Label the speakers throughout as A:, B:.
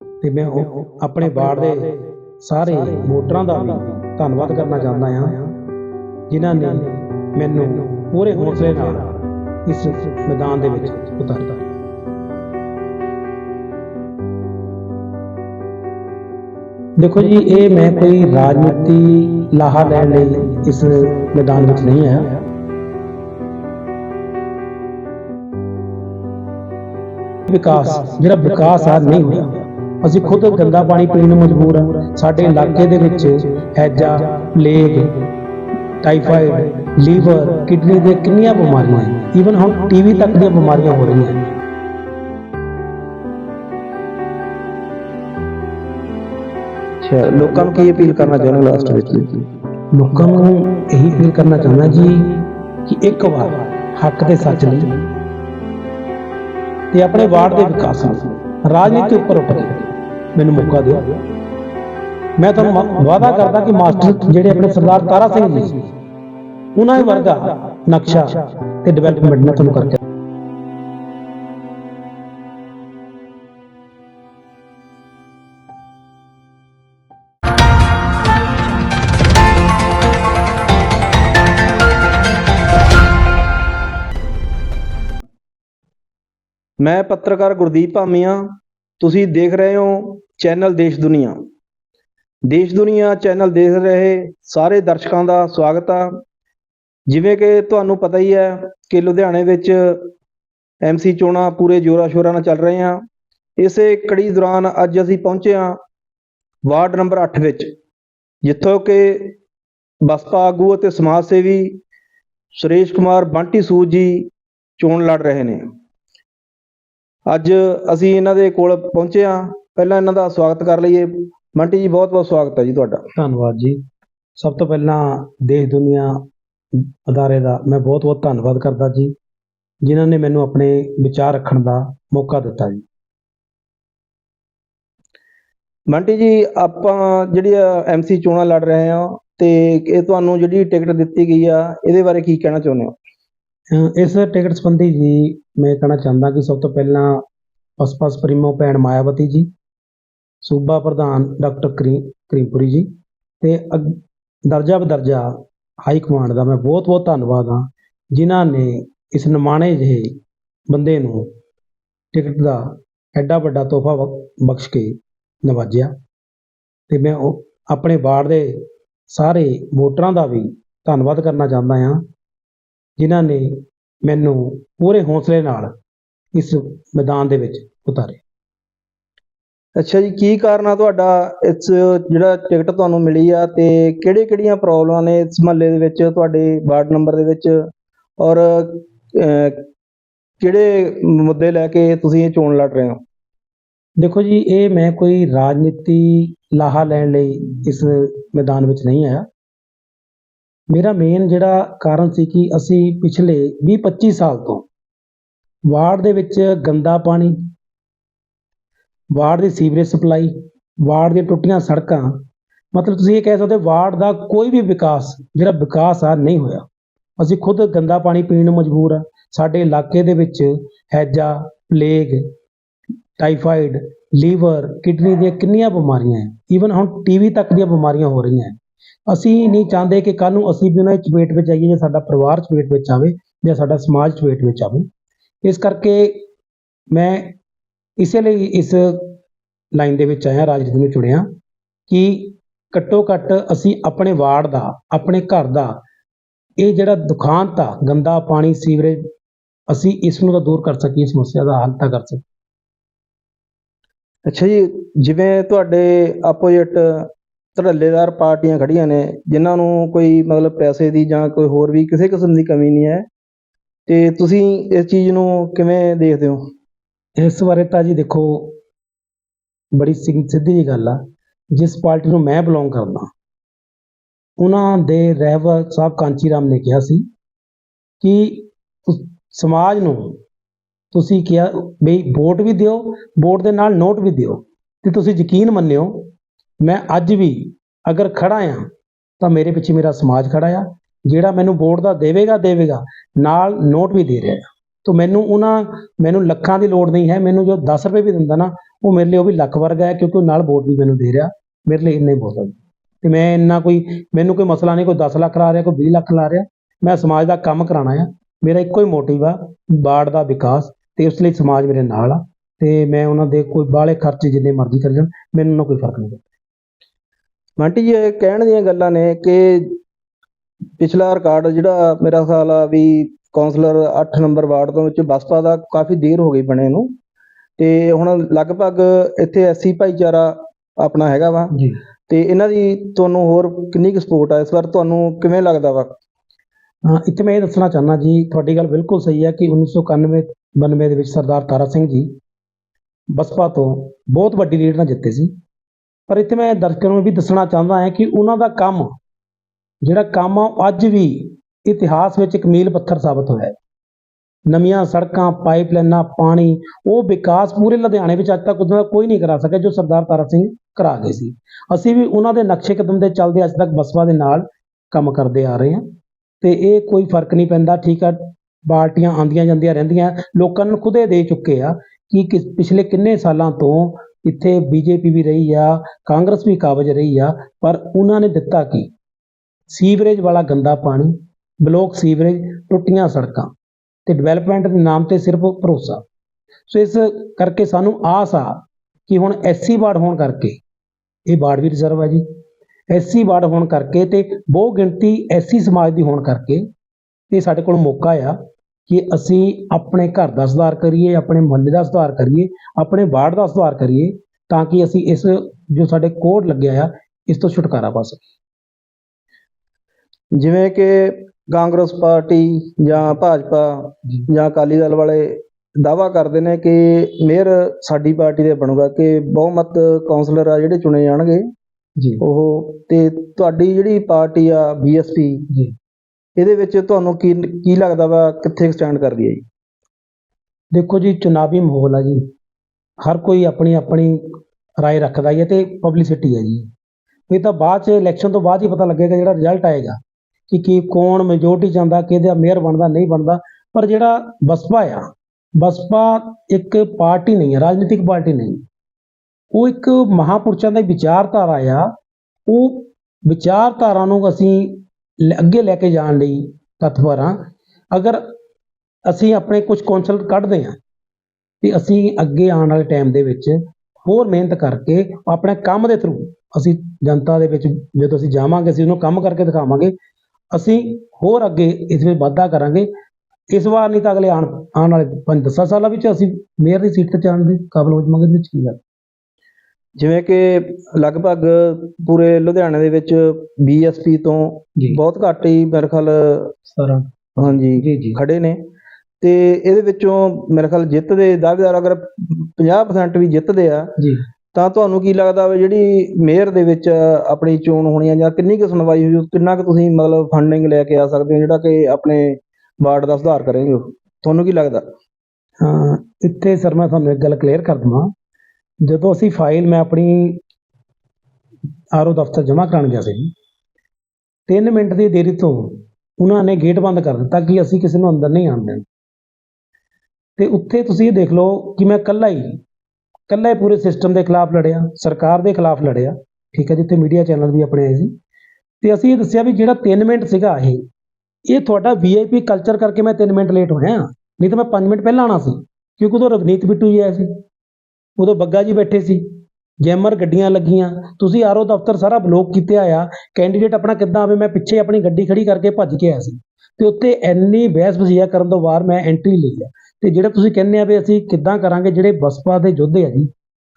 A: ਤੇ ਮੈਂ ਉਹ ਆਪਣੇ ਵਾਰਡ ਦੇ ਸਾਰੇ ਵੋਟਰਾਂ ਦਾ ਵੀ ਧੰਨਵਾਦ ਕਰਨਾ ਚਾਹੁੰਦਾ ਹਾਂ, ਜਿਨ੍ਹਾਂ ਨੇ ਮੈਨੂੰ ਪੂਰੇ ਹੌਸਲੇ ਨਾਲ ਇਸ ਮੈਦਾਨ ਦੇ ਵਿੱਚ ਉਤਾਰਿਆ। ਦੇਖੋ ਜੀ, ਇਹ ਮੈਂ ਕੋਈ ਰਾਜਨੀਤੀ ਲਾਹਾ ਲੈਣ ਲਈ ਇਸ ਮੈਦਾਨ ਵਿੱਚ ਨਹੀਂ ਆਇਆ। ਵਿਕਾਸ, ਜਿਹੜਾ ਵਿਕਾਸ ਆ, ਨਹੀਂ ਹੋਇਆ। ਅਸੀਂ ਖੁਦ ਗੰਦਾ ਪਾਣੀ ਪੀਣ ਨੂੰ ਮਜਬੂਰ ਹਾਂ। ਸਾਡੇ ਇਲਾਕੇ ਦੇ ਵਿੱਚ ਹੈਜਾ ਪਲੇਗ ਟਾਈਫਾਇਡ ਲੀਵਰ ਕਿਡਨੀ ਦੇ ਕਿੰਨੀਆਂ ਬਿਮਾਰੀਆਂ ਹੈ ਈਵਨ ਹੁਣ ਟੀਵੀ ਤੱਕ ਦੀਆਂ ਬਿਮਾਰੀਆਂ ਹੋ ਰਹੀਆਂ ਹਨ
B: ਅੱਛਾ ਲੋਕਾਂ ਨੂੰ ਕੀ ਅਪੀਲ ਕਰਨਾ ਚਾਹੁੰਦੇ ਲਾਸਟ ਵਿੱਚ?
A: ਲੋਕਾਂ ਨੂੰ ਇਹੀ ਅਪੀਲ ਕਰਨਾ ਚਾਹੁੰਦਾ ਜੀ ਕਿ ਇੱਕ ਵਾਰ ਹੱਕ ਤੇ ਸੱਚ ਲਈ ਤੇ ਆਪਣੇ ਵਾਰਡ ਦੇ ਵਿਕਾਸ ਲਈ ਰਾਜਨੀਤੀ ਉੱਪਰ ਉੱਠ ਕੇ। ਮੈਨੂੰ ਮੌਕਾ ਦਿਓ। ਮੈਂ ਤੁਹਾਨੂੰ ਵਾਅਦਾ ਕਰਦਾ ਕਿ ਮਾਸਟਰ ਜਿਹੜੇ ਆਪਣੇ ਸਰਦਾਰ ਤਾਰਾ ਸਿੰਘ ਜੀ ਉਹਨਾਂ ਦੇ ਵਰਗਾ ਨਕਸ਼ਾ ਤੇ ਡਿਵੈਲਪਮੈਂਟ ਮੈਂ ਤੁਹਾਨੂੰ ਕਰਕੇ
B: ਮੈਂ ਪੱਤਰਕਾਰ ਗੁਰਦੀਪ ਭਾਮੀਆਂ, ਤੁਸੀਂ ਦੇਖ ਰਹੇ ਹੋ ਚੈਨਲ ਦੇਸ਼ ਦੁਨੀਆ। ਦੇਸ਼ ਦੁਨੀਆ ਚੈਨਲ ਦੇਖ ਰਹੇ ਸਾਰੇ ਦਰਸ਼ਕਾਂ ਦਾ ਸਵਾਗਤ ਆ। ਜਿਵੇਂ ਕਿ ਤੁਹਾਨੂੰ ਪਤਾ ਹੀ ਹੈ ਕਿ ਲੁਧਿਆਣੇ ਵਿੱਚ ਐਮਸੀ ਚੋਣਾਂ ਪੂਰੇ ਜੋਰਾਂ ਸ਼ੋਰਾਂ ਨਾਲ ਚੱਲ ਰਹੇ ਰਹੀਆਂ। ਇਸੇ ਕੜੀ ਦੌਰਾਨ ਅੱਜ ਅਸੀਂ ਪਹੁੰਚੇ ਹਾਂ ਵਾਰਡ ਨੰਬਰ 8 ਵਿੱਚ, ਜਿੱਥੋਂ ਕਿ ਬਸਪਾ ਆਗੂ ਅਤੇ ਸਮਾਜ ਸੇਵੀ ਸੁਰੇਸ਼ ਕੁਮਾਰ ਬੰਟੀ ਸੂਦ ਜੀ ਚੋਣ ਲੜ ਰਹੇ ਨੇ। ਅੱਜ ਅਸੀਂ ਇਹਨਾਂ ਦੇ ਕੋਲ ਪਹੁੰਚੇ ਹਾਂ। ਪਹਿਲਾਂ ਇਹਨਾਂ ਦਾ ਸਵਾਗਤ ਕਰ ਲਈਏ। ਬੰਟੀ ਜੀ ਬਹੁਤ ਬਹੁਤ ਸਵਾਗਤ ਹੈ ਜੀ ਤੁਹਾਡਾ।
A: ਧੰਨਵਾਦ ਜੀ। ਸਭ ਤੋਂ ਪਹਿਲਾਂ ਦੇਸ਼ ਦੁਨੀਆ ਅਦਾਰੇ ਦਾ ਮੈਂ ਬਹੁਤ ਬਹੁਤ ਧੰਨਵਾਦ ਕਰਦਾ ਜੀ ਜਿਨ੍ਹਾਂ ਨੇ ਮੈਨੂੰ ਆਪਣੇ ਵਿਚਾਰ ਰੱਖਣ ਦਾ ਮੌਕਾ ਦਿੱਤਾ ਜੀ।
B: ਬੰਟੀ ਜੀ ਆਪਾਂ ਜਿਹੜੀ ਐਮਸੀ ਚੋਣਾਂ ਲੜ ਰਹੇ ਹਾਂ ਤੇ ਇਹ ਤੁਹਾਨੂੰ ਜਿਹੜੀ ਟਿਕਟ ਦਿੱਤੀ ਗਈ ਆ ਇਹਦੇ ਬਾਰੇ ਕੀ ਕਹਿਣਾ ਚਾਹੁੰਦੇ ਹੋ?
A: ਇਸ ਟਿਕਟ ਸੰਬੰਧੀ ਜੀ ਮੈਂ ਕਹਿਣਾ ਚਾਹੁੰਦਾ ਕਿ ਸਭ ਤੋਂ ਪਹਿਲਾਂ ਪਸਪਸ ਪ੍ਰੀਮੋ ਭੈਣ ਮਾਇਆਵਤੀ ਜੀ ਸੂਬਾ ਪ੍ਰਧਾਨ ਡਾਕਟਰ ਕਰੀ, ਕਰੀਮਪੁਰੀ ਜੀ ਤੇ ਅਗ- ਦਰਜਾ ਬਦਰਜਾ ਹਾਈ ਕਮਾਂਡ ਦਾ ਮੈਂ ਬਹੁਤ ਬਹੁਤ ਧੰਨਵਾਦ ਹਾਂ, ਜਿਨ੍ਹਾਂ ਨੇ ਇਸ ਨਿਮਾਣੇ ਜਿਹੇ ਬੰਦੇ ਨੂੰ ਟਿਕਟ ਦਾ ਐਡਾ ਵੱਡਾ ਤੋਹਫਾ ਬਖਸ਼ ਕੇ ਨਵਾਜਿਆ। ਤੇ ਮੈਂ ਉਹ ਆਪਣੇ ਵਾਰਡ ਦੇ ਸਾਰੇ ਵੋਟਰਾਂ ਦਾ ਵੀ ਧੰਨਵਾਦ ਕਰਨਾ ਚਾਹੁੰਦਾ ਹਾਂ, ਜਿਨ੍ਹਾਂ ਨੇ ਮੈਨੂੰ ਪੂਰੇ ਹੌਸਲੇ ਨਾਲ ਇਸ ਮੈਦਾਨ ਦੇ ਵਿੱਚ ਉਤਾਰੇ
B: ਅੱਛਾ ਜੀ, ਕੀ ਕਾਰਨ ਆ ਤੁਹਾਡਾ ਇਸ ਜਿਹੜਾ ਟਿਕਟ ਤੁਹਾਨੂੰ ਮਿਲੀ ਆ ਤੇ ਕਿਹੜੇ ਕਿਹੜੀਆਂ ਪ੍ਰੋਬਲਮਾਂ ਨੇ ਇਸ ਮਹੱਲੇ ਦੇ ਵਿੱਚ ਤੁਹਾਡੇ ਵਾਰਡ ਨੰਬਰ ਦੇ ਵਿੱਚ? ਔਰ ਕਿਹੜੇ ਮੁੱਦੇ ਲੈ ਕੇ ਤੁਸੀਂ ਇਹ ਚੋਣ ਲੜ ਰਹੇ ਹੋ?
A: ਦੇਖੋ ਜੀ, ਇਹ ਮੈਂ ਕੋਈ ਰਾਜਨੀਤੀ ਲਾਹਾ ਲੈਣ ਲਈ ਇਸ ਮੈਦਾਨ ਵਿੱਚ ਨਹੀਂ ਆਇਆ। ਮੇਰਾ ਮੇਨ ਜਿਹੜਾ ਕਾਰਨ ਸੀ ਕਿ ਅਸੀਂ ਪਿਛਲੇ 20-25 ਸਾਲ ਤੋਂ ਵਾਰਡ ਦੇ ਵਿੱਚ ਗੰਦਾ ਪਾਣੀ ਵਾਰਡ ਦੀ ਸੀਵਰੇਜ ਸਪਲਾਈ ਵਾਰਡ ਦੀਆਂ ਟੁੱਟੀਆਂ ਸੜਕਾਂ, ਮਤਲਬ ਤੁਸੀਂ ਇਹ ਕਹਿ ਸਕਦੇ ਹੋ ਵਾਰਡ ਦਾ ਕੋਈ ਵੀ ਵਿਕਾਸ, ਜਿਹੜਾ ਵਿਕਾਸ ਆ, ਨਹੀਂ ਹੋਇਆ। ਅਸੀਂ ਖੁਦ ਗੰਦਾ ਪਾਣੀ ਪੀਣ ਨੂੰ ਮਜਬੂਰ ਆ। ਸਾਡੇ ਇਲਾਕੇ ਦੇ ਵਿੱਚ ਹੈਜਾ, ਪਲੇਗ ਟਾਈਫਾਈਡ ਲੀਵਰ, ਕਿਡਨੀ ਦੀਆਂ ਕਿੰਨੀਆਂ ਬਿਮਾਰੀਆਂ ਹੈ ਈਵਨ ਹੁਣ ਟੀਵੀ ਤੱਕ ਦੀਆਂ ਬਿਮਾਰੀਆਂ ਹੋ ਰਹੀਆਂ ਅਸੀਂ ਨਹੀਂ ਚਾਹੁੰਦੇ ਕਿ ਕੱਲ ਨੂੰ ਅਸੀਂ ਵੀ ਉਹਨਾਂ ਦੀ ਚਪੇਟ ਵਿੱਚ ਆਈਏ ਜਾਂ ਸਾਡਾ ਪਰਿਵਾਰ ਚਪੇਟ ਵਿੱਚ ਆਵੇ ਜਾਂ ਸਾਡਾ ਸਮਾਜ ਚਪੇਟ ਵਿੱਚ ਆਵੇ। ਇਸ ਕਰਕੇ ਮੈਂ ਇਸੇ ਲਈ ਇਸ ਲਾਈਨ ਦੇ ਵਿੱਚ ਆਇਆ ਰਾਜਨੀਤੀ ਨੂੰ ਚੁਣਿਆ ਕਿ ਘੱਟੋ ਘੱਟ ਅਸੀਂ ਆਪਣੇ ਵਾਰਡ ਦਾ, ਆਪਣੇ ਘਰ ਦਾ, ਇਹ ਜਿਹੜਾ ਦੁਖਾਂਤ ਆ, ਗੰਦਾ ਪਾਣੀ, ਸੀਵਰੇਜ, ਅਸੀਂ ਇਸ ਨੂੰ ਤਾਂ ਦੂਰ ਕਰ ਸਕੀਏ ਸਮੱਸਿਆ ਦਾ ਹੱਲ ਤਾਂ ਕਰ ਸਕੀਏ।
B: ਅੱਛਾ ਜੀ, ਜਿਵੇਂ ਤੁਹਾਡੇ ਆਪੋਜੀਟ ਧੜੱਲੇਦਾਰ ਪਾਰਟੀਆਂ ਖੜੀਆਂ ਨੇ, ਜਿਨ੍ਹਾਂ ਨੂੰ ਕੋਈ ਮਤਲਬ ਪੈਸੇ ਦੀ ਜਾਂ ਕੋਈ ਹੋਰ ਵੀ ਕਿਸੇ ਕਿਸਮ ਦੀ ਕਮੀ ਨਹੀਂ ਹੈ, ਤੇ ਤੁਸੀਂ ਇਸ ਚੀਜ਼ ਨੂੰ ਕਿਵੇਂ ਦੇਖਦੇ ਹੋ?
A: ਇਸ ਬਾਰੇ ਤਾਂ ਜੀ ਦੇਖੋ, ਬੜੀ ਸਿ- ਸਿੱਧੀ ਜੀ ਗੱਲ ਆ। ਜਿਸ ਪਾਰਟੀ ਨੂੰ ਮੈਂ ਬਿਲੋਂਗ ਕਰਦਾ, ਉਹਨਾਂ ਦੇ ਰਹਿਬਰ ਸਾਹਿਬ ਕਾਂਚੀ ਰਾਮ ਨੇ ਕਿਹਾ ਸੀ ਕਿ ਸਮਾਜ ਨੂੰ ਤੁਸੀਂ ਕਿਹਾ ਵੀ ਵੋਟ ਵੀ ਦਿਓ, ਵੋਟ ਦੇ ਨਾਲ ਨੋਟ ਵੀ ਦਿਓ ਤੇ ਤੁਸੀਂ ਯਕੀਨ ਮੰਨਿਓ, ਮੈਂ ਅੱਜ ਵੀ ਅਗਰ ਖੜਾ ਆ, ਤਾਂ ਮੇਰੇ ਪਿੱਛੇ ਮੇਰਾ ਸਮਾਜ ਖੜਾ ਆ, ਜਿਹੜਾ ਮੈਨੂੰ ਵੋਟ ਦਾ ਦੇਵੇਗਾ ਦੇਵੇਗਾ, ਨਾਲ ਨੋਟ ਵੀ ਦੇ ਰਿਹਾ ਤੋ ਮੈਨੂੰ ਉਹਨਾਂ, ਮੈਨੂੰ ਲੱਖਾਂ ਦੀ ਲੋੜ ਨਹੀਂ ਹੈ, ਮੈਨੂੰ ਜੋ 10 ਰੁਪਏ ਵੀ ਦਿੰਦਾ ਨਾ, ਉਹ ਮੇਰੇ ਲਈ ਉਹ ਵੀ ਲੱਖ ਵਰਗਾ ਹੈ, ਕਿਉਂਕਿ ਉਹ ਨਾਲ ਵੋਟ ਵੀ ਮੈਨੂੰ ਦੇ ਰਿਹਾ, ਮੇਰੇ ਲਈ ਇੰਨਾ ਹੀ ਬਹੁਤ ਹੈ। ਤੇ ਮੈਂ ਇੰਨਾ ਕੋਈ, ਮੈਨੂੰ ਕੋਈ ਮਸਲਾ ਨਹੀਂ, ਕੋਈ 10 ਲੱਖ ਲਾ ਰਿਹਾ, ਕੋਈ 20 ਲੱਖ ਲਾ ਰਿਹਾ, ਮੈਂ ਸਮਾਜ ਦਾ ਕੰਮ ਕਰਾਉਣਾ ਆ, ਮੇਰਾ ਇੱਕੋ ਹੀ ਮੋਟਿਵ ਆ ਬਾੜ ਦਾ ਵਿਕਾਸ, ਤੇ ਉਸ ਲਈ ਸਮਾਜ ਮੇਰੇ ਨਾਲ ਆ, ਤੇ ਮੈਂ ਉਹਨਾਂ ਦੇ ਕੋਈ ਬਾਹਲੇ ਖਰਚੇ ਜਿੰਨੇ ਮਰਜ਼ੀ ਕਰ ਜਾਣ, ਮੈਨੂੰ ਉਹਨਾਂ ਕੋਈ ਫ਼ਰਕ ਨਹੀਂ ਪੈਂਦਾ।
B: ਬੰਟੀ ਜੀ, ਇਹ ਕਹਿਣ ਦੀਆਂ ਗੱਲਾਂ ਨੇ ਕਿ ਪਿਛਲਾ ਰਿਕਾਰਡ ਜਿਹੜਾ ਮੇਰਾ ਖਿਆਲ ਆ ਵੀ ਕਾਉਂਸਲਰ 8 ਨੰਬਰ ਵਾਰਡ ਤੋਂ ਵਿੱਚ ਬਸਪਾ ਦਾ ਕਾਫੀ ਦੇਰ ਹੋ ਗਈ ਬਣੇ ਨੂੰ। ਤੇ ਹੁਣ ਲਗਭਗ ਇੱਥੇ ਐਸੀ ਭਾਈਚਾਰਾ ਆਪਣਾ ਹੈਗਾ ਵਾ।
A: ਜੀ।
B: ਤੇ ਇਹਨਾਂ ਦੀ ਤੁਹਾਨੂੰ ਹੋਰ ਕਿੰਨੀ ਕੁ ਸਪੋਰਟ ਆ? ਇਸ ਵਾਰ ਤੁਹਾਨੂੰ ਕਿਵੇਂ ਲੱਗਦਾ ਵਾ?
A: ਹਾਂ ਇੱਥੇ ਮੈਂ ਇਹ ਦੱਸਣਾ ਚਾਹੁੰਦਾ ਜੀ ਤੁਹਾਡੀ ਗੱਲ ਬਿਲਕੁਲ ਸਹੀ ਹੈ ਕਿ 1991 92 ਦੇ ਵਿੱਚ ਸਰਦਾਰ ਤਾਰਾ ਸਿੰਘ ਜੀ ਬਸਪਾ ਤੋਂ ਬਹੁਤ ਵੱਡੀ ਲੀਡ ਨਾਲ ਜਿੱਤੇ ਸੀ। ਪਰ ਇੱਥੇ ਮੈਂ ਦਰਸ਼ਕਾਂ ਨੂੰ ਵੀ ਦੱਸਣਾ ਚਾਹੁੰਦਾ ਹਾਂ ਕਿ ਉਹਨਾਂ ਦਾ ਕੰਮ ਜਿਹੜਾ ਕੰਮ ਅੱਜ ਵੀ ਇਤਿਹਾਸ ਵਿੱਚ ਇੱਕ ਮੀਲ ਪੱਥਰ ਸਾਬਤ ਹੋਇਆ ਹੈ। ਨਵੀਆਂ ਸੜਕਾਂ, ਪਾਈਪਲਾਈਨਾਂ, ਪਾਣੀ, ਉਹ ਵਿਕਾਸ ਪੂਰੇ ਲੁਧਿਆਣੇ ਵਿੱਚ ਅੱਜ ਤੱਕ ਉਹਦਾ ਕੋਈ ਨਹੀਂ ਕਰਾ ਸਕਿਆ ਜੋ ਸਰਦਾਰ ਤਾਰਾ ਸਿੰਘ ਕਰਾ ਗਏ ਸੀ। ਅਸੀਂ ਵੀ ਉਹਨਾਂ ਦੇ ਨਕਸ਼ੇ ਕਦਮ ਦੇ ਚੱਲਦੇ ਅੱਜ ਤੱਕ ਬਸਵਾ ਦੇ ਨਾਲ ਕੰਮ ਕਰਦੇ ਆ ਰਹੇ ਹਾਂ। ਤੇ ਇਹ ਕੋਈ ਫ਼ਰਕ ਨਹੀਂ ਪੈਂਦਾ, ਠੀਕ ਆ ਪਾਰਟੀਆਂ ਆਉਂਦੀਆਂ ਜਾਂਦੀਆਂ ਰਹਿੰਦੀਆਂ, ਲੋਕਾਂ ਨੂੰ ਖੁਦੇ ਦੇ ਚੁੱਕੇ ਆ ਕਿ ਕਿਸ- ਪਿਛਲੇ ਕਿੰਨੇ ਸਾਲਾਂ ਤੋਂ ਇੱਥੇ ਬੀਜੇਪੀ ਵੀ ਰਹੀ ਆ, ਕਾਂਗਰਸ ਵੀ ਕਾਬਜ ਰਹੀ ਆ, ਪਰ ਉਹਨਾਂ ਨੇ ਦਿੱਤਾ ਕੀ? ਸੀਵਰੇਜ ਵਾਲਾ ਗੰਦਾ ਪਾਣੀ ਬਲੋਕ ਸੀਵਰੇਜ, ਟੁੱਟੀਆਂ ਸੜਕਾਂ ਤੇ ਡਿਵੈਲਪਮੈਂਟ ਦੇ ਨਾਮ ਤੇ ਸਿਰਫ ਭਰੋਸਾ। ਸੋ ਇਸ ਕਰਕੇ ਸਾਨੂੰ ਆਸ ਆ ਕਿ ਹੁਣ ਐਸਸੀ ਵਾਰਡ ਹੋਣ ਕਰਕੇ, ਇਹ ਵਾਰਡ ਵੀ ਰਿਜ਼ਰਵ ਹੈ ਜੀ ਐਸਸੀ ਵਾਰਡ ਹੋਣ ਕਰਕੇ ਤੇ ਬਹੁ ਗਿਣਤੀ ਐਸਸੀ ਸਮਾਜ ਦੀ ਹੋਣ ਕਰਕੇ ਤੇ ਸਾਡੇ ਕੋਲ ਮੌਕਾ ਆ ਕਿ ਅਸੀਂ ਆਪਣੇ ਘਰ ਦਾ ਸੁਧਾਰ ਕਰੀਏ, ਆਪਣੇ ਮੁਹੱਲੇ ਦਾ ਸੁਧਾਰ ਕਰੀਏ, ਆਪਣੇ ਵਾਰਡ ਦਾ ਸੁਧਾਰ ਕਰੀਏ ਤਾਂ ਕਿ ਅਸੀਂ ਇਸ ਜੋ ਸਾਡੇ ਕੋਡ ਲੱਗਿਆ ਆ, ਇਸ ਤੋਂ ਛੁਟਕਾਰਾ ਪਾ ਸਕੀਏ।
B: ਜਿਵੇਂ ਕਿ ਕਾਂਗਰਸ ਪਾਰਟੀ ਜਾਂ ਭਾਜਪਾ ਜਾਂ ਅਕਾਲੀ ਦਲ ਵਾਲੇ ਦਾਵਾ ਕਰਦੇ ਨੇ ਕਿ ਮੇਅਰ ਸਾਡੀ ਪਾਰਟੀ ਦੇ ਬਣੂਗਾ ਕਿ ਬਹੁਮਤ ਕਾਉਂਸਲਰ ਆ ਜਿਹੜੇ ਚੁਣੇ ਜਾਣਗੇ
A: ਜੀ
B: ਉਹ ਤੇ ਤੁਹਾਡੀ ਜਿਹੜੀ ਪਾਰਟੀ ਆ ਬੀਐਸਪੀ
A: ਜੀ
B: ਇਹਦੇ ਵਿੱਚ ਤੁਹਾਨੂੰ ਕੀ ਕੀ ਲੱਗਦਾ ਵਾ ਕਿੱਥੇ ਸਟੈਂਡ ਕਰਦੀ ਹੈ ਜੀ
A: ਦੇਖੋ ਜੀ ਚੁਣਾਵੀ ਮਾਹੌਲ ਆ ਜੀ ਹਰ ਕੋਈ ਆਪਣੀ ਆਪਣੀ رائے ਰੱਖਦਾ ਹੀ ਹੈ ਤੇ ਪਬਲਿਸਿਟੀ ਹੈ ਜੀ ਇਹ ਤਾਂ ਬਾਅਦ ਚ ਇਲੈਕਸ਼ਨ ਤੋਂ ਬਾਅਦ ਹੀ ਪਤਾ ਲੱਗੇਗਾ ਜਿਹੜਾ ਰਿਜ਼ਲਟ ਆਏਗਾ ਕਿ ਕੀ ਕੌਣ ਮੈਜੋਰਟੀ ਜਾਂਦਾ ਕਿਹਦਾ ਮੇਅਰ ਬਣਦਾ, ਨਹੀਂ ਬਣਦਾ। ਪਰ ਜਿਹੜਾ ਬਸਪਾ ਆ, ਬਸਪਾ ਇੱਕ ਪਾਰਟੀ ਨਹੀਂ ਹੈ, ਰਾਜਨੀਤਿਕ ਪਾਰਟੀ ਨਹੀਂ। ਉਹ ਇੱਕ ਮਹਾਪੁਰਸ਼ਾਂ ਦਾ ਵਿਚਾਰਧਾਰਾ ਆ। ਉਹ ਵਿਚਾਰਧਾਰਾ ਨੂੰ ਅਸੀਂ ਅੱਗੇ ਲੈ ਕੇ ਜਾਣ ਲਈ ਤਤਪਰ ਹਾਂ। ਅਗਰ ਅਸੀਂ ਆਪਣੇ ਕੁਝ ਕੌਂਸਲ ਕੱਢਦੇ ਹਾਂ, ਤੇ ਅਸੀਂ ਅੱਗੇ ਆਉਣ ਵਾਲੇ ਟਾਈਮ ਦੇ ਵਿੱਚ ਹੋਰ ਮਿਹਨਤ ਕਰਕੇ ਆਪਣੇ ਕੰਮ ਦੇ ਥਰੂ ਅਸੀਂ ਜਨਤਾ ਦੇ ਵਿੱਚ ਜਦੋਂ ਅਸੀਂ ਜਾਵਾਂਗੇ, ਅਸੀਂ ਉਹਨੂੰ ਕੰਮ ਕਰਕੇ ਦਿਖਾਵਾਂਗੇ। ਅਸੀਂ ਹੋਰ ਅੱਗੇ ਇਸ ਵਿੱਚ ਵਾਧਾ ਕਰਾਂਗੇ। ਇਸ ਵਾਰ ਨਹੀਂ ਤਾਂ ਅਗਲੇ ਆਉਣ ਆਉਣ ਵਾਲੇ 5-10 ਸਾਲਾਂ ਵਿੱਚ ਅਸੀਂ ਮੇਅਰ ਦੀ ਸੀਟ ਤੇ ਜਾਣ ਦੇ ਕਾਬਲ ਹੋ ਜਾਵਾਂਗੇ ਵਿੱਚ ਕੀ ਗੱਲ।
B: ਜਿਵੇਂ ਕਿ ਲਗਭਗ ਪੂਰੇ ਲੁਧਿਆਣੇ ਦੇ ਵਿੱਚ ਬੀਐਸਪੀ ਤੋਂ ਬਹੁਤ ਘੱਟ ਹੀ ਮੇਰੇ ਖਿਆਲ
A: ਸਰ
B: ਹਾਂਜੀ
A: ਜੀ ਜੀ।
B: ਖੜੇ ਨੇ। ਤੇ ਇਹਦੇ ਵਿੱਚੋਂ ਮੇਰੇ ਖਿਆਲ ਜਿੱਤ ਦੇ ਦਾਅਵੇਦਾਰ ਅਗਰ 50% ਵੀ ਜਿੱਤਦੇ ਆ
A: ਜੀ।
B: ਤਾਂ ਤੁਹਾਨੂੰ ਕੀ ਲੱਗਦਾ ਵੀ ਜਿਹੜੀ ਮੇਅਰ ਦੇ ਵਿੱਚ ਆਪਣੀ ਚੋਣ ਹੋਣੀ ਹੈ ਜਾਂ ਕਿੰਨੀ ਕੁ ਸੁਣਵਾਈ ਹੋਈ ਕਿੰਨਾ ਕੁ ਤੁਸੀਂ ਮਤਲਬ ਫੰਡਿੰਗ ਲੈ ਕੇ ਆ ਸਕਦੇ ਹੋ ਜਿਹੜਾ ਕਿ ਆਪਣੇ ਵਾਰਡ ਦਾ ਸੁਧਾਰ ਕਰੇਗੇ ਤੁਹਾਨੂੰ ਕੀ ਲੱਗਦਾ?
A: ਹਾਂ, ਇੱਥੇ ਸਰ ਮੈਂ ਤੁਹਾਨੂੰ ਇੱਕ ਗੱਲ ਕਲੀਅਰ ਕਰ ਦਵਾਂ। ਜਦੋਂ ਅਸੀਂ ਫਾਈਲ ਮੈਂ ਆਪਣੀ ਆਰਓ ਦਫ਼ਤਰ ਜਮ੍ਹਾਂ ਕਰਾਉਣ ਗਿਆ ਸੀ 3 ਮਿੰਟ ਦੀ ਦੇਰੀ ਤੋਂ ਉਹਨਾਂ ਨੇ ਗੇਟ ਬੰਦ ਕਰ ਦਿੱਤਾ ਕਿ ਅਸੀਂ ਕਿਸੇ ਨੂੰ ਅੰਦਰ ਨਹੀਂ ਆਉਣ ਦੇਣਾ। ਤੇ ਉੱਥੇ ਤੁਸੀਂ ਇਹ ਦੇਖ ਲਓ ਕਿ ਮੈਂ ਇਕੱਲਾ ਹੀ ਇਕੱਲਾ ਹੀ ਪੂਰੇ ਸਿਸਟਮ ਦੇ ਖਿਲਾਫ ਲੜਿਆ, ਸਰਕਾਰ ਦੇ ਖਿਲਾਫ ਲੜਿਆ, ਠੀਕ ਹੈ ਜਿੱਥੇ ਮੀਡੀਆ ਚੈਨਲ ਵੀ ਆਪਣੇ ਆਏ ਸੀ। ਤੇ ਅਸੀਂ ਇਹ ਦੱਸਿਆ ਵੀ ਜਿਹੜਾ 3 ਮਿੰਟ ਸੀਗਾ ਇਹ ਇਹ ਤੁਹਾਡਾ ਵੀਆਈਪੀ ਕਲਚਰ ਕਰਕੇ ਮੈਂ 3 ਮਿੰਟ ਲੇਟ ਹੋਇਆ, ਨਹੀਂ ਤਾਂ ਮੈਂ 5 ਮਿੰਟ ਪਹਿਲਾਂ ਆਣਾ ਸੀ, ਕਿਉਂਕਿ ਉਦੋਂ ਰਵਨੀਤ ਬਿੱਟੂ ਜੀ ਆਏ ਸੀ, ਉਦੋਂ ਬੱਗਾ ਜੀ ਬੈਠੇ ਸੀ, ਜੈਮਰ ਗੱਡੀਆਂ ਲੱਗੀਆਂ, ਤੁਸੀਂ ਆਰਓ ਦਫ਼ਤਰ ਸਾਰਾ ਬਲੌਕ ਕੀਤੇ ਆਇਆ ਕੈਂਡੀਡੇਟ ਆਪਣਾ ਕਿੱਦਾਂ ਆਵੇ, ਮੈਂ ਪਿੱਛੇ ਆਪਣੀ ਗੱਡੀ ਖੜੀ ਕਰਕੇ ਭੱਜ ਕੇ ਆਇਆ ਸੀ, ਤੇ ਉੱਤੇ ਇੰਨੀ ਬਹਿਸ ਵਜ਼ੀਆ ਕਰਨ ਤੋਂ ਬਾਅਦ ਮੈਂ ਐਂਟਰੀ ਲਈ ਆ। ਤੇ ਜਿਹੜਾ ਤੁਸੀਂ ਕਹਿੰਦੇ ਆ ਵੀ ਅਸੀਂ ਕਿੱਦਾਂ ਕਰਾਂਗੇ, ਜਿਹੜੇ ਬਸਪਾ ਦੇ ਯੋਧੇ ਆ ਜੀ,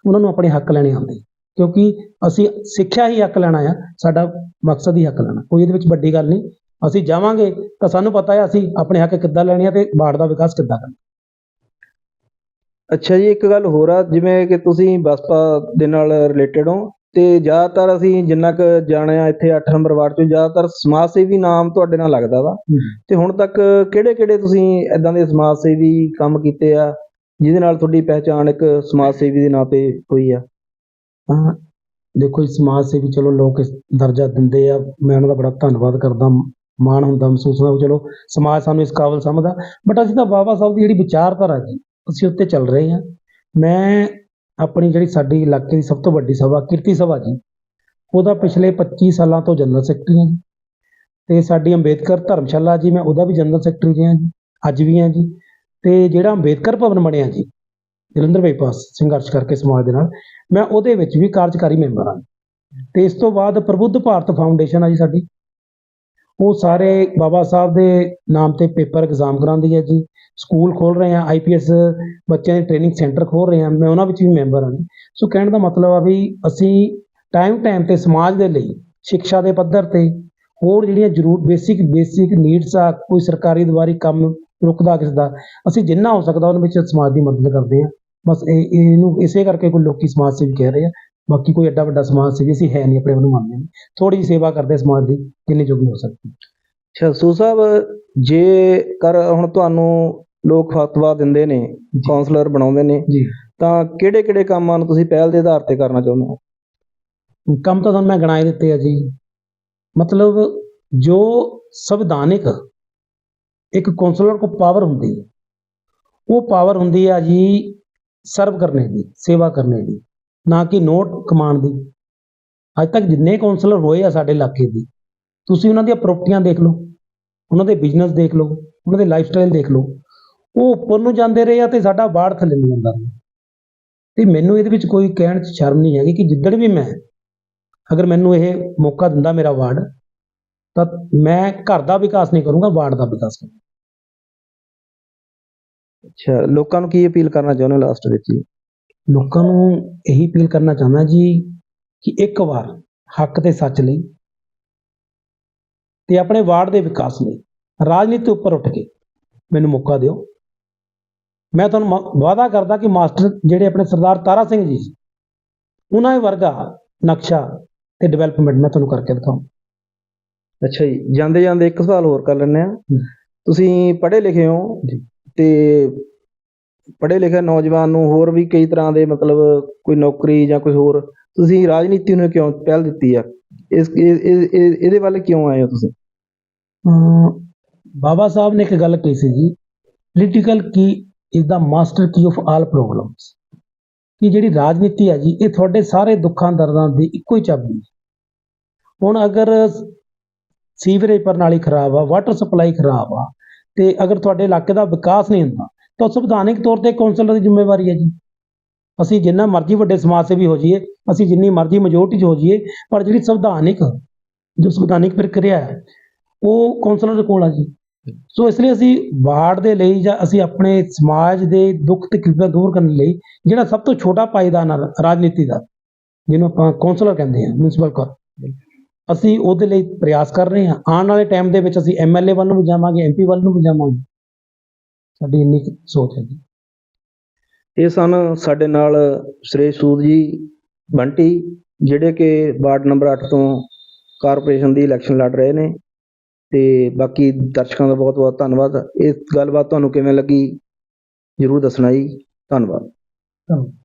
A: ਉਹਨਾਂ ਨੂੰ ਆਪਣੇ ਹੱਕ ਲੈਣੇ ਆਉਂਦੇ। ਕਿਉਂਕਿ ਅਸੀਂ ਸਿੱਖਿਆ ਹੀ ਹੱਕ ਲੈਣਾ ਆ, ਸਾਡਾ ਮਕਸਦ ਹੀ ਹੱਕ ਲੈਣਾ। ਕੋਈ ਇਹਦੇ ਵਿੱਚ ਵੱਡੀ ਗੱਲ ਨਹੀਂ। ਅਸੀਂ ਜਾਵਾਂਗੇ, ਤਾਂ ਸਾਨੂੰ ਪਤਾ ਹੈ ਅਸੀਂ ਆਪਣੇ ਹੱਕ ਕਿੱਦਾਂ ਲੈਣੇ ਆ ਤੇ ਬਾੜ ਦਾ ਵਿਕਾਸ ਕਿੱਦਾਂ ਕਰਨਾ
B: ਅੱਛਾ ਜੀ, ਇੱਕ ਗੱਲ ਹੋਰ ਆ, ਜਿਵੇਂ ਕਿ ਤੁਸੀਂ ਬਸਪਾ ਦੇ ਨਾਲ ਰਿਲੇਟਡ ਹੋ ਤੇ ਜ਼ਿਆਦਾਤਰ ਅਸੀਂ ਜਿੰਨਾ ਕੁ ਜਾਣਿਆ ਇੱਥੇ 8 ਨੰਬਰ ਵਾਰਡ ਚੋਂ ਜ਼ਿਆਦਾਤਰ ਸਮਾਜ ਸੇਵੀ ਨਾਮ ਤੁਹਾਡੇ ਨਾਲ ਲੱਗਦਾ ਵਾ। ਤੇ ਹੁਣ ਤੱਕ ਕਿਹੜੇ ਕਿਹੜੇ ਤੁਸੀਂ ਇਦਾਂ ਦੇ ਸਮਾਜ ਸੇਵੀ ਕੰਮ ਕੀਤੇ ਆ ਜਿਹਦੇ ਨਾਲ ਤੁਹਾਡੀ ਪਹਿਚਾਣ ਇੱਕ ਸਮਾਜ ਸੇਵੀ ਦੇ ਨਾਂ ਤੇ ਹੋਈ ਆ?
A: ਹਾਂ ਦੇਖੋ ਜੀ ਸਮਾਜ ਸੇਵੀ ਚਲੋ ਲੋਕ ਇਸ ਦਰਜਾ ਦਿੰਦੇ ਆ। ਮੈਂ ਉਹਨਾਂ ਦਾ ਬੜਾ ਧੰਨਵਾਦ ਕਰਦਾ ਮਾਣ ਹੁੰਦਾ ਮਹਿਸੂਸ ਹੁੰਦਾ ਚਲੋ ਸਮਾਜ ਸਾਨੂੰ ਇਸ ਕਾਬਲ ਸਮਝਦਾ। ਬਟ ਅਸੀਂ ਤਾਂ ਬਾਬਾ ਸਾਹਿਬ ਦੀ ਜਿਹੜੀ ਵਿਚਾਰਧਾਰਾ ਜੀ ਅਸੀਂ ਉੱਤੇ ਚੱਲ ਰਹੇ ਹਾਂ ਮੈਂ ਆਪਣੀ ਜਿਹੜੀ ਸਾਡੀ ਇਲਾਕੇ ਦੀ ਸਭ ਤੋਂ ਵੱਡੀ ਸਭਾ, ਕੀਰਤੀ ਸਭਾ ਜੀ, ਉਹਦਾ ਪਿਛਲੇ 25 ਸਾਲਾਂ ਤੋਂ ਜਨਰਲ ਸੈਕਟਰੀ ਹਾਂ ਜੀ। ਤੇ ਸਾਡੀ ਅੰਬੇਦਕਰ ਧਰਮਸ਼ਾਲਾ ਜੀ, ਮੈਂ ਉਹਦਾ ਵੀ ਜਨਰਲ ਸੈਕਟਰੀ ਰਿਹਾ ਜੀ, ਅੱਜ ਵੀ ਹਾਂ ਜੀ। ਤੇ ਜਿਹੜਾ ਅੰਬੇਦਕਰ ਭਵਨ ਬਣਿਆ ਜੀ, ਜਲੰਧਰ ਬਾਈਪਾਸ, ਸੰਘਰਸ਼ ਕਰਕੇ ਸਮਾਜ ਦੇ ਨਾਲ, ਮੈਂ ਉਹਦੇ ਵਿੱਚ ਵੀ ਕਾਰਜਕਾਰੀ ਮੈਂਬਰ ਹਾਂ। ਤੇ ਇਸ ਤੋਂ ਬਾਅਦ ਪ੍ਰਬੁੱਧ ਭਾਰਤ ਫਾਊਂਡੇਸ਼ਨ ਆ ਜੀ ਸਾਡੀ। ਉਹ ਸਾਰੇ ਬਾਬਾ ਸਾਹਿਬ ਦੇ ਨਾਮ ਤੇ ਪੇਪਰ ਐਗਜ਼ਾਮ ਕਰਾਉਂਦੀ ਹੈ ਜੀ। ਸਕੂਲ ਖੋਲ ਰਹੇ ਆ ਆਈਪੀਐਸ ਬੱਚਿਆਂ ਦੇ ਟ੍ਰੇਨਿੰਗ ਸੈਂਟਰ ਖੋਲ ਰਹੇ ਆ ਮੈਂ ਉਹਨਾਂ ਵਿੱਚ ਵੀ ਮੈਂਬਰ ਹਾਂ। ਸੋ ਕਹਿਣ ਦਾ ਮਤਲਬ ਆ ਵੀ ਅਸੀਂ ਟਾਈਮ ਟਾਈਮ ਤੇ ਸਮਾਜ ਦੇ ਲਈ, ਸਿੱਖਿਆ ਦੇ ਪੱਧਰ ਤੇ ਹੋਰ ਜਿਹੜੀਆਂ ਜ਼ਰੂਰ ਬੇਸਿਕ ਬੇਸਿਕ ਨੀਡਸ ਆ, ਕੋਈ ਸਰਕਾਰੀ ਦੁਆਰੀ ਕੰਮ ਰੁਕਦਾ ਕਿਸ ਦਾ ਅਸੀਂ ਜਿੰਨਾ ਹੋ ਸਕਦਾ ਉਹਨਾਂ ਵਿੱਚ ਸਮਾਜ ਦੀ ਮਦਦ ਕਰਦੇ ਆ ਬਸ ਇਹ, ਇਹਨੂੰ ਇਸੇ ਕਰਕੇ ਕੋਈ ਲੋਕੀ ਸਮਾਜ ਸੇਵੀ ਕਹਿ ਰਹੇ ਆ, ਬਾਕੀ ਕੋਈ ਐਡਾ ਵੱਡਾ ਸਮਾਜ ਸੇਵੀ ਅਸੀਂ ਹੈ ਨਹੀਂ, ਆਪਣੇ ਵੱਲੋਂ ਮੰਨਦੇ ਨੇ ਥੋੜੀ ਜਿਹੀ ਸੇਵਾ ਕਰਦੇ ਸਮਾਜ ਦੀ, ਜਿੰਨੀ ਜੋਗੀ ਹੋ ਸਕਦੀ।
B: ਅੱਛਾ, ਸੂ ਸਾਹਿਬ ਜੇ ਕਰ ਹੁਣ ਤੁਹਾਨੂੰ ਲੋਕ ਫਤਵਾ ਦਿੰਦੇ ਨੇ ਕਾਉਂਸਲਰ ਬਣਾਉਂਦੇ ਨੇ।
A: ਜੀ।
B: ਤਾਂ ਕਿਹੜੇ ਕਿਹੜੇ ਕੰਮਾਂ ਨੂੰ ਤੁਸੀਂ ਪਹਿਲ ਦੇ ਆਧਾਰ ਤੇ ਕਰਨਾ ਚਾਹੁੰਦੇ ਹੋ?
A: ਕੰਮ ਤਾਂ ਤੁਹਾਨੂੰ ਮੈਂ ਗਣਾਏ ਦਿੱਤੇ ਆ ਜੀ। ਮਤਲਬ ਜੋ ਸੰਵਿਧਾਨਿਕ ਇੱਕ ਕੌਂਸਲਰ ਕੋ ਪਾਵਰ ਹੁੰਦੀ ਹੈ ਉਹ ਪਾਵਰ ਹੁੰਦੀ ਆ ਜੀ ਸਰਵ ਕਰਨੇ ਦੀ ਸੇਵਾ ਕਰਨੇ ਦੀ ਨਾ ਕਿ ਨੋਟ ਕਮਾਉਣ ਦੀ। ਅੱਜ ਤੱਕ ਜਿੰਨੇ ਕੌਂਸਲਰ ਹੋਏ ਆ ਸਾਡੇ ਇਲਾਕੇ ਦੀ ਤੁਸੀਂ ਉਹਨਾਂ ਦੀਆਂ ਪ੍ਰਾਪਰਟੀਆਂ ਦੇਖ ਲਓ ਉਹਨਾਂ ਦੇ ਬਿਜ਼ਨਸ ਦੇਖ ਲਓ ਉਹਨਾਂ ਦੇ ਲਾਈਫ ਸਟਾਈਲ ਦੇਖ ਲਓ ਉਹ ਉੱਪਰ ਨੂੰ ਜਾਂਦੇ ਰਹੇ ਆ ਤੇ ਸਾਡਾ ਬਾੜ ਥੱਲੇ ਨੂੰ ਜਾਂਦਾ ਰਿਹਾ। ਤੇ ਮੈਨੂੰ ਇਹਦੇ ਵਿੱਚ ਕੋਈ ਕਹਿਣ 'ਚ ਸ਼ਰਮ ਨਹੀਂ ਹੈਗੀ ਕਿ ਜਿੱਦਣ ਵੀ ਮੈਂ ਅਗਰ ਮੈਨੂੰ ਇਹ ਮੌਕਾ ਦਿੰਦਾ ਮੇਰਾ ਵਾਰਡ ਤਾਂ ਮੈਂ ਘਰ ਦਾ ਵਿਕਾਸ ਨਹੀਂ ਕਰੂੰਗਾ ਵਾਰਡ ਦਾ ਵਿਕਾਸ ਕਰੂੰਗਾ।
B: ਅੱਛਾ ਲੋਕਾਂ ਨੂੰ ਕੀ ਅਪੀਲ ਕਰਨਾ ਚਾਹੁੰਦੇ ਹੋ ਲਾਸਟ ਵਿੱਚ
A: ਲੋਕਾਂ ਨੂੰ ਇਹੀ ਅਪੀਲ ਕਰਨਾ ਚਾਹੁੰਦਾ ਜੀ ਕਿ ਇੱਕ ਵਾਰ ਹੱਕ ਤੇ ਸੱਚ ਲਈ ਤੇ ਆਪਣੇ ਵਾਰਡ ਦੇ ਵਿਕਾਸ ਲਈ ਰਾਜਨੀਤੀ ਉੱਪਰ ਉੱਠ ਕੇ ਮੈਨੂੰ ਮੌਕਾ ਦਿਓ। ਮੈਂ ਤੁਹਾਨੂੰ ਵਾਅਦਾ ਕਰਦਾ ਕਿ ਮਾਸਟਰ ਜਿਹੜੇ ਆਪਣੇ ਸਰਦਾਰ ਤਾਰਾ ਸਿੰਘ ਜੀ ਉਹਨਾਂ ਦੇ ਵਰਗਾ ਨਕਸ਼ਾ ਤੇ ਡਿਵੈਲਪਮੈਂਟ ਮੈਂ ਤੁਹਾਨੂੰ ਕਰਕੇ ਦਿਖਾਉਂ
B: ਅੱਛਾ ਜੀ ਜਾਂਦੇ ਜਾਂਦੇ ਇੱਕ ਸਵਾਲ ਹੋਰ ਕਰ ਲੈਂਦੇ ਆ। ਤੁਸੀਂ ਪੜ੍ਹੇ ਲਿਖੇ ਹੋ। ਤੇ ਪੜ੍ਹੇ ਲਿਖੇ ਨੌਜਵਾਨ ਨੂੰ ਹੋਰ ਵੀ ਕਈ ਤਰ੍ਹਾਂ ਦੇ ਮਤਲਬ ਕੋਈ ਨੌਕਰੀ ਜਾਂ ਕੁਝ ਹੋਰ ਤੁਸੀਂ ਰਾਜਨੀਤੀ ਨੂੰ ਕਿਉਂ ਪਹਿਲ ਦਿੱਤੀ ਆ ਇਸ ਇਹ- ਇਹ- ਇਹ- ਇਹਦੇ ਵੱਲ ਕਿਉਂ ਆਏ ਹੋ ਤੁਸੀਂ
A: ਬਾਬਾ ਸਾਹਿਬ ਨੇ ਇੱਕ ਗੱਲ ਕਹੀ ਸੀ ਜੀ political key is the master key of all problems ਕਿ ਜਿਹੜੀ ਰਾਜਨੀਤੀ ਹੈ ਜੀ, ਇਹ ਤੁਹਾਡੇ ਸਾਰੇ ਦੁੱਖਾਂ, ਦਰਦਾਂ ਦੀ ਇੱਕੋ ਹੀ ਚਾਬੀ ਹੈ। ਹੁਣ ਅਗਰ ਸੀਵਰੇਜ ਪ੍ਰਣਾਲੀ ਖਰਾਬ ਆ ਵਾਟਰ ਸਪਲਾਈ ਖਰਾਬ ਆ, ਤੇ ਅਗਰ ਤੁਹਾਡੇ ਇਲਾਕੇ ਦਾ ਵਿਕਾਸ ਨਹੀਂ ਹੁੰਦਾ, ਤਾਂ ਸੰਵਿਧਾਨਿਕ ਤੌਰ ਤੇ ਕੌਂਸਲਰ ਦੀ ਜ਼ਿੰਮੇਵਾਰੀ ਹੈ ਜੀ। ਅਸੀਂ ਜਿੰਨਾ ਮਰਜ਼ੀ ਵੱਡੇ ਸਮਾਜ ਸੇਵੀ ਹੋ ਜਾਈਏ, ਅਸੀਂ ਜਿੰਨੀ ਮਰਜ਼ੀ ਮੈਜੋਰਟੀ 'ਚ ਹੋ ਜਾਈਏ, ਪਰ ਜਿਹੜੀ ਸੰਵਿਧਾਨਿਕ, ਜੋ ਸੰਵਿਧਾਨਿਕ ਪ੍ਰਕਿਰਿਆ ਹੈ, ਉਹ ਕੌਂਸਲਰ ਦੇ ਕੋਲ ਆ ਜੀ। ਸੋ ਇਸ ਲਈ ਅਸੀਂ ਵਾਰਡ ਦੇ ਲਈ ਜਾਂ ਅਸੀਂ ਆਪਣੇ ਸਮਾਜ ਦੇ ਦੁੱਖ ਤਕਲੀਫਾਂ ਦੂਰ ਕਰਨ ਲਈ ਜਿਹੜਾ ਸਭ ਤੋਂ ਛੋਟਾ ਪਾਇਦਾਨ ਰਾਜਨੀਤੀ ਦਾ, ਜਿਹਨੂੰ ਆਪਾਂ ਕੌਂਸਲਰ ਕਹਿੰਦੇ ਹਾਂ ਮਿਊਨਿਸਪਲ ਕੌਰ ਅਸੀਂ ਉਹਦੇ ਲਈ ਪ੍ਰਯਾਸ ਕਰ ਰਹੇ ਹਾਂ। ਆਉਣ ਵਾਲੇ ਟਾਈਮ ਦੇ ਵਿੱਚ ਅਸੀਂ ਐਮਐਲਏ ਵੱਲ ਨੂੰ ਵੀ ਜਾਵਾਂਗੇ ਐਮਪੀ ਵੱਲ ਨੂੰ ਵੀ ਜਾਵਾਂਗੇ। ਸਾਡੀ ਇੰਨੀ ਕੁ ਸੋਚ ਹੈ ਜੀ
B: ਇਹ ਸਨ ਸਾਡੇ ਨਾਲ ਸ਼੍ਰੀ ਸੂਦ ਜੀ, ਬੰਟੀ, ਜਿਹੜੇ ਕਿ ਵਾਰਡ ਨੰਬਰ 8 ਤੋਂ ਕਾਰਪੋਰੇਸ਼ਨ ਦੀ ਇਲੈਕਸ਼ਨ ਲੜ ਰਹੇ ਨੇ। ਅਤੇ ਬਾਕੀ ਦਰਸ਼ਕਾਂ ਦਾ ਬਹੁਤ ਬਹੁਤ ਧੰਨਵਾਦ। ਇਹ ਗੱਲਬਾਤ ਤੁਹਾਨੂੰ ਕਿਵੇਂ ਲੱਗੀ, ਜਰੂਰ ਦੱਸਣਾ ਜੀ। ਧੰਨਵਾਦ।
A: ਧੰਨਵਾਦ।